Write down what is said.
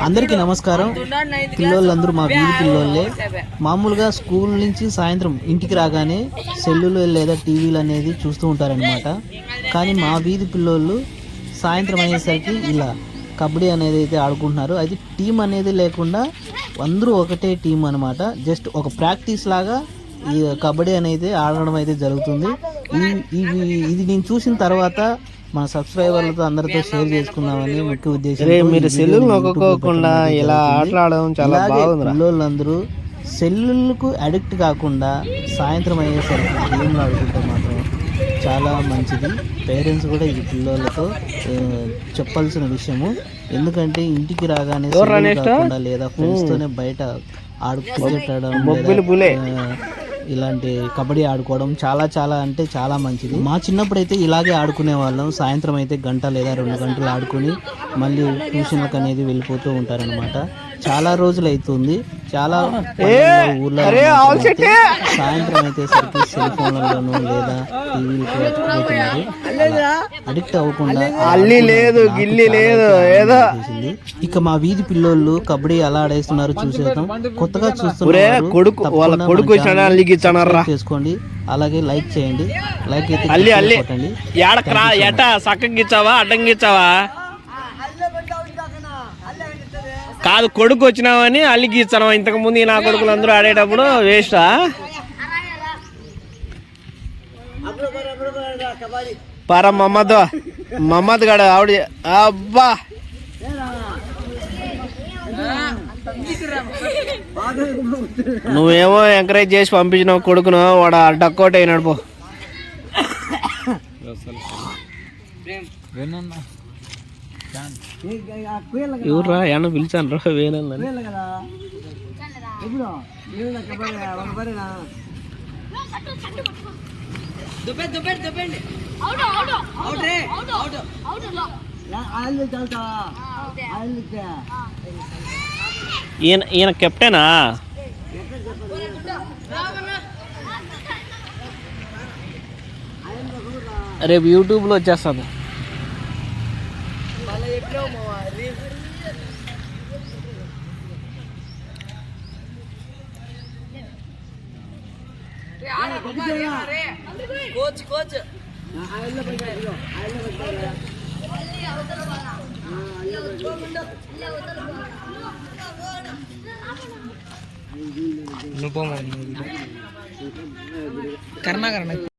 అందరికీ నమస్కారం. పిల్లోళ్ళందరూ మా వీధి పిల్లోళ్ళే మామూలుగా స్కూల్ నుంచి సాయంత్రం ఇంటికి రాగానే సెల్లులు లేదా టీవీలు అనేది చూస్తూ ఉంటారనమాట కానీ మా వీధి పిల్లోళ్ళు సాయంత్రం అయ్యేసరికి ఇలా కబడ్డీ అనేది అయితే ఆడుకుంటున్నారు. అయితే టీం అనేది లేకుండా అందరూ ఒకటే టీం అనమాట జస్ట్ ఒక ప్రాక్టీస్ లాగా ఈ కబడ్డీ అనేది ఆడడం అయితే జరుగుతుంది. ఈ- ఇది నేను చూసిన తర్వాత మన సబ్స్క్రైబర్లతో అందరితో షేర్ చేసుకుందామని ముఖ్య ఉద్దేశం మీరు సెల్లులు నొక్కకోకుండా ఇలా ఆటలాడడం చాలా బాగుందిరా. పిల్లోళ్ళందరూ సెల్లులకు అడిక్ట్ కాకుండా సాయంత్రం అయ్యేసరికి గేమ్లు ఆడుకుంటే మాత్రం చాలా మంచిది. పేరెంట్స్ కూడా ఇది పిల్లలతో చెప్పాల్సిన విషయము. ఎందుకంటే ఇంటికి రాగానే కాకుండా లేదా ఫ్రెండ్స్ తోనే బయట ఆడు క్రికెట్ ఆడడం ఇలాంటి కబడ్డీ ఆడుకోవడం చాలా చాలా అంటే చాలా మంచిది. మా చిన్నప్పుడు అయితే ఇలాగే ఆడుకునే వాళ్ళం సాయంత్రం అయితే గంట లేదా రెండు గంటలు ఆడుకుని మళ్ళీ ట్యూషన్లకు అనేది వెళ్ళిపోతూ ఉంటారనమాట చాలా రోజులు అవుతుంది చాలా ఊర్లో అయితే సాయంత్రం అయితే సరికి సెల్ ఫోన్లలోనూ లేదా టీవీలకు అడిక్ట్ అవ్వకుండా అల్లి లేదు గిల్లి లేదు ఏదో. ఇక మా వీధి పిల్లోళ్ళు కబడ్డీ ఎలా ఆడేస్తున్నారు చూసేద్దాం. కొత్తగా చూస్తున్నారు ఒరే, కొడుకు వాళ్ళ కొడుకు చేసుకోండి. అలాగే లైక్ చేయండి. లైక్ అయితే అల్లి, గట్టిగా అల్లి. కొట్టండి ఎట సక్కకి ఇచ్చావా? కాదు కొడుకు వచ్చినావని అల్లికి ఇచ్చాను ఇంతకు ముందు నా కొడుకులు అందరూ ఆడేటప్పుడు వేస్టా? పర మమ్మద్ మమ్మద్ గడ ఆవిడ అబ్బా! నువ్వేమో ఎంకరేజ్ చేసి పంపించినావు కొడుకును వాడు డక్కోట్ అయినాడు పో ఎవర్రా? ఏమన్నా పిలిచాను రా వేనల్లని ఈయన ఈయన కెప్టెనా? రేపు యూట్యూబ్లో వచ్చేస్తుంది கோச்சு கோச்சு இன்னும் போமா கருணாகரன்